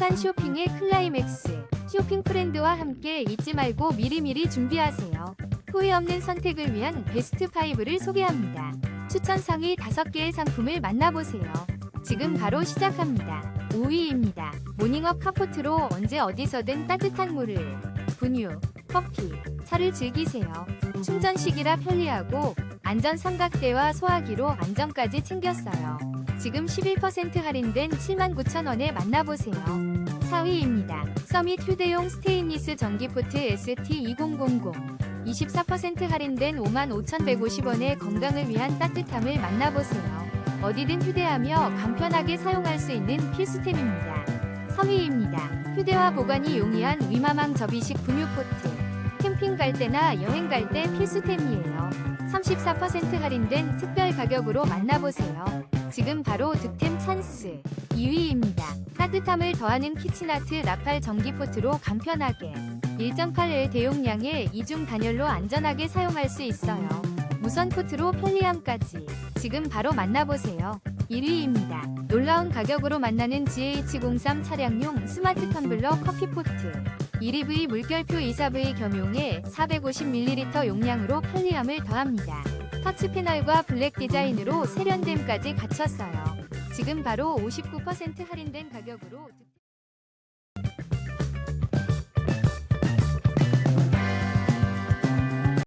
행복한 쇼핑의 클라이맥스. 쇼핑 프렌드와 함께 잊지 말고 미리미리 준비하세요. 후회 없는 선택을 위한 베스트 5를 소개합니다. 추천 상위 5개의 상품을 만나보세요. 지금 바로 시작합니다. 5위입니다. 모닝업 카포트로 언제 어디서든 따뜻한 물을, 분유, 커피, 차를 즐기세요. 충전식이라 편리하고 안전 삼각대와 소화기로 안전까지 챙겼어요. 지금 11% 할인된 79,000원에 만나보세요. 4위입니다. 서밋 휴대용 스테인리스 전기포트 ST2000 24% 할인된 55,150원의 건강을 위한 따뜻함을 만나보세요. 어디든 휴대하며 간편하게 사용할 수 있는 필수템입니다. 3위입니다. 휴대와 보관이 용이한 위마망 접이식 분유포트. 캠핑 갈 때나 여행 갈 때 필수템이에요. 34% 할인된 특별 가격으로 만나보세요. 지금 바로 득템 찬스. 2위입니다. 따뜻함을 더하는 키친아트 나팔 전기포트로 간편하게 1.8L 대용량의 이중 단열로 안전하게 사용할 수 있어요. 무선 포트로 편리함까지 지금 바로 만나보세요. 1위입니다. 놀라운 가격으로 만나는 GH03 차량용 스마트 텀블러 커피포트 1EV 물결표 24V 겸용에 450ml 용량으로 편리함을 더합니다. 터치 패널과 블랙 디자인으로 세련됨까지 갖췄어요. 지금 바로 59% 할인된 가격으로